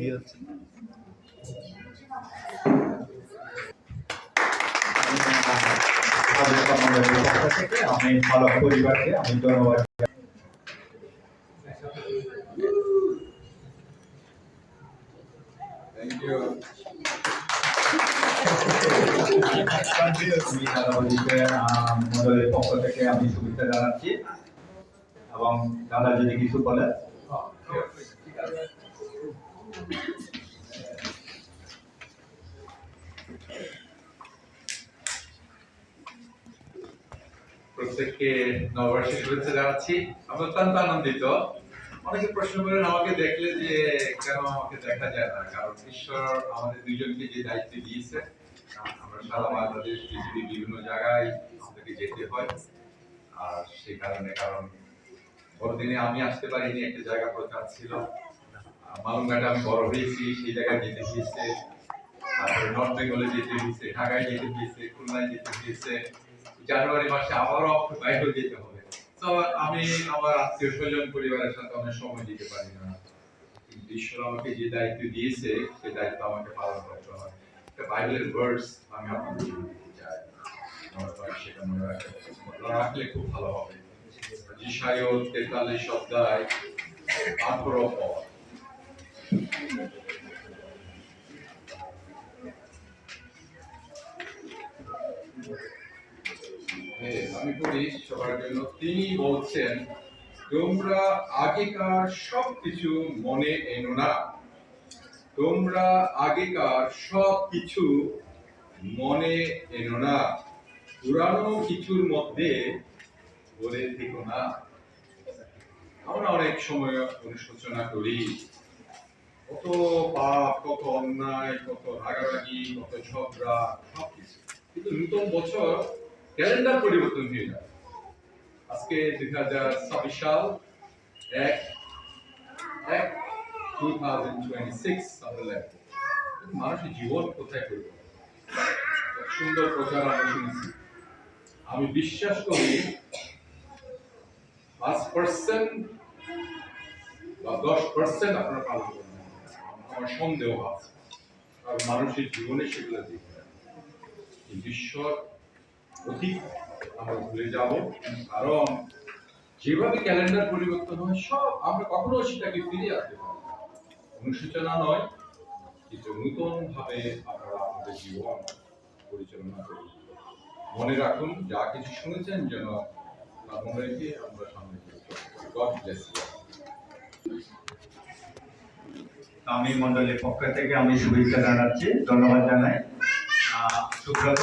দিয়ে. মন্ডলের পক্ষ থেকে আমি শুভেচ্ছা জানাচ্ছি এবং দাদা যদি কিছু বলে প্রত্যেককে নববর্ষের শুভেচ্ছা জানাচ্ছি। অত্যন্ত আনন্দিত। অনেকে প্রশ্ন করেন, আমাকে দেখলে যে কেন আমাকে দেখা যায় না? কারণ ঈশ্বর আমাদের দুইজনকে যে দায়িত্ব দিয়েছে, আমরা সারা বাংলাদেশ, পৃথিবীর বিভিন্ন জায়গায় আমাদেরকে যেতে হয়। আর সেই কারণে, কারণ বড়দিনে আমি আসতে পারিনি, একটা জায়গা প্রচার ছিল মালুমঘাটে আমি বড় হয়েছি, সেই জায়গায় যেতে হয়েছে। তারপরে নর্থ বেঙ্গলে যেতে ঢাকায় যেতে হয়েছে, খুলনায় যেতে জানুয়ারি মাসে আবারও বাইরে যেতে হবে। তো আমি আমার আত্মীয় স্বজন পরিবারের সাথে অনেক সময় দিতে পারি না। ঈশ্বর আমাকে যে দায়িত্ব দিয়েছে সেই দায়িত্ব আমাকে পালন করতে হয়। একটা বাইবেলের ভার্স আমি আপনাদের দিতে চাই। তো সেটা মনে রাখতে রাখলে খুব ভালো হবে। যিশায় তেতাল্লিশ অধ্যায় আঠারো পর আমি পড়ি সবার জন্য তিনি বলছেন, তোমরা আগেকার সব কিছু মনে এনো না। তোমরা আগেকার সব কিছু মনে এনো না। পুরানো কিছুর মধ্যে বলে থেকো না। আমরা অনেক সময় অনুশোচনা করি। কত পাপ, কত অন্যায়, কত রাগারাগি, কত ঝগড়া সব কিছু কিন্তু নূতন বছর ক্যালেন্ডার পরিবর্তন হয়ে যায় আজকে দুই হাজার ছাব্বিশ সাল, এক এক টু থাউজেন্ড টোয়েন্টি সিক্স আমরা মানুষের জীবন কোথায় সুন্দর প্রচার আমরা শুনেছি। আমি বিশ্বাস করি পাঁচ পার্সেন্ট বা দশ পার্সেন্ট আপনারা পালন করবেন। আমার সন্দেহ আছে। কারণ মানুষের জীবনে সেগুলো দেখবে কিন্তু ঈশ্বর অতীত আমরা ভুলে যাব। কারণ যেভাবে ক্যালেন্ডার পরিবর্তন হয়, সব আমরা কখনো সেটাকে ফিরে আসতে পারি না। অনুশোচনা নয় কিন্তু নূতন ভাবে আপনারা আপনাদের জীবন পরিচালনা করুন মনে রাখুন, যা কিছু শুনেছেন যেন তা মনে রেখে আমরা সামনে গড ব্লেস আমি মন্ডলের পক্ষ থেকে আমি শুভেচ্ছা জানাচ্ছি। ধন্যবাদ জানাই। সুব্রত।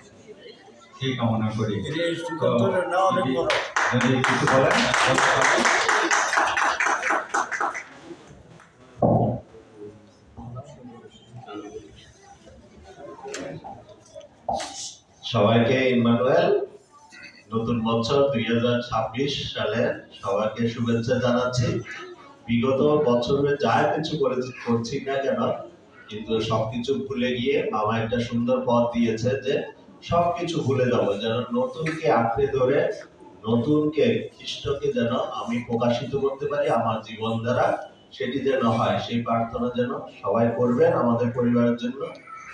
সেই কামনা করি। যদি কিছু বলেন সবাইকে ইমানুয়েল নতুন বছর দুই হাজার ছাব্বিশ সালে সবাইকে শুভেচ্ছা জানাচ্ছি। বিগত বছরে যা কিছু করে করছি না কেন কিন্তু সবকিছু ভুলে গিয়ে মামা একটা সুন্দর পথ দিয়েছে যে সবকিছু ভুলে যাব, যেন নতুনকে আঁকড়ে ধরে নতুনকে খ্রিস্টকে যেন আমি প্রকাশিত করতে পারি আমার জীবন দ্বারা, সেটি যেন হয়, সেই প্রার্থনা যেন সবাই করবেন আমাদের পরিবারের জন্য,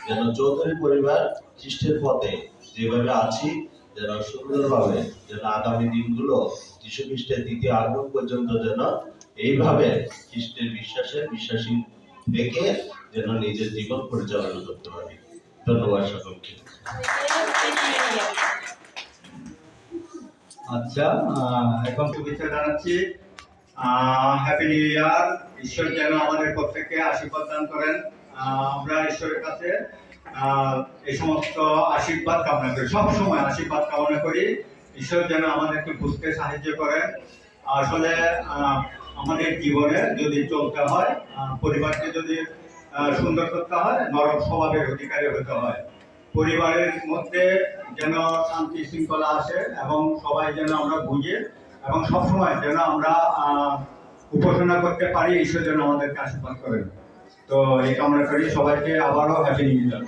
যেন চৌধুরী পরিবার খ্রিস্টের পথে যেভাবে আছি, যেন সুন্দরভাবে, যেন আগামী দিনগুলো যীশু খ্রিস্টের দ্বিতীয় আগমন পর্যন্ত যেন এইভাবে খ্রিস্টের বিশ্বাসে বিশ্বাসী থেকে যেন নিজের জীবন পরিচালনা করতে পারি। ধন্যবাদ সকলকে। আচ্ছা এখন শুভেচ্ছা জানাচ্ছি। হ্যাপি নিউ ইয়ার ঈশ্বর যেন আমাদের প্রত্যেককে আশীর্বাদ দান করেন। আমরা ঈশ্বরের কাছে এই সমস্ত আশীর্বাদ কামনা করি। সব সময় আশীর্বাদ কামনা করি। ঈশ্বর যেন আমাদেরকে বুঝতে সাহায্য করেন। আসলে আমাদের জীবনে যদি চলতে হয় পরিবারকে যদি সুন্দর করতে হয়, নরম স্বভাবের অধিকারী হতে হয়। পরিবারের মধ্যে যেন শান্তি শৃঙ্খলা আসে এবং সবাই যেন আমরা বুঝে এবং সবসময় যেন আমরা উপাসনা করতে পারি, ঈশ্বর যেন আমাদেরকে আশীর্বাদ করেন। তো এই কামনা করি সবাইকে আবারও হ্যাপি নিউ ইয়ার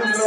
ধন্য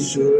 Jesus.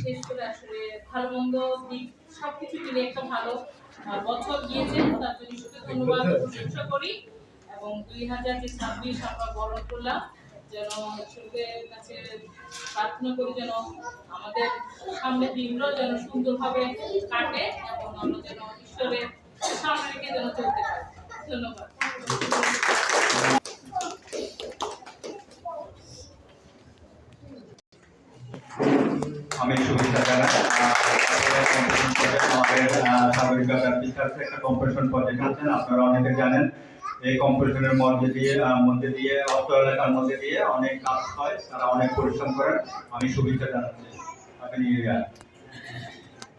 শেষ করে আসলে ভালো মন্দ দিক সবকিছু মিলে একটা ভালো বছর গিয়েছে। তার জন্য শুধু ধন্যবাদ প্রশংসা করি। এবং দুই হাজার যে ছাব্বিশ আমরা বরণ করলাম যেন ঈশ্বরের কাছে প্রার্থনা করি যেন আমাদের সামনের দিনগুলো যেন সুন্দরভাবে কাটে এবং আমরা যেন ঈশ্বরের সামনে রেখে যেন চলতে পারি। ধন্যবাদ আমি শুভেচ্ছা জানাই আহ, আমাদের আহ, সাগরিকার টিচার্স একটা কম্পিটিশন প্রজেক্ট আছেন আপনারা অনেকে জানেন। এই কম্পিটিশনের মধ্যে দিয়ে মধ্যে দিয়ে অর্থ এলাকার মধ্যে দিয়ে অনেক কাজ হয় তারা অনেক পরিশ্রম করেন আমি শুভেচ্ছা জানাচ্ছি। ইয়ার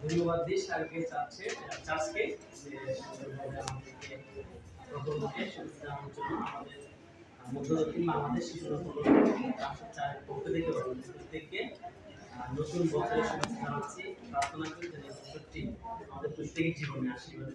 ধন্যবাদ দিই স্যারকে চাচ্ছে? আমাদেরকে প্রকল্পকে আমাদের মধ্যবর্তী আমাদের শিশু থেকে প্রত্যেককে নতুন বছরের শুভেচ্ছা জানাচ্ছি। প্রার্থনা করি যেন বছরটি আমাদের প্রত্যেকের জীবনে আশীর্বাদ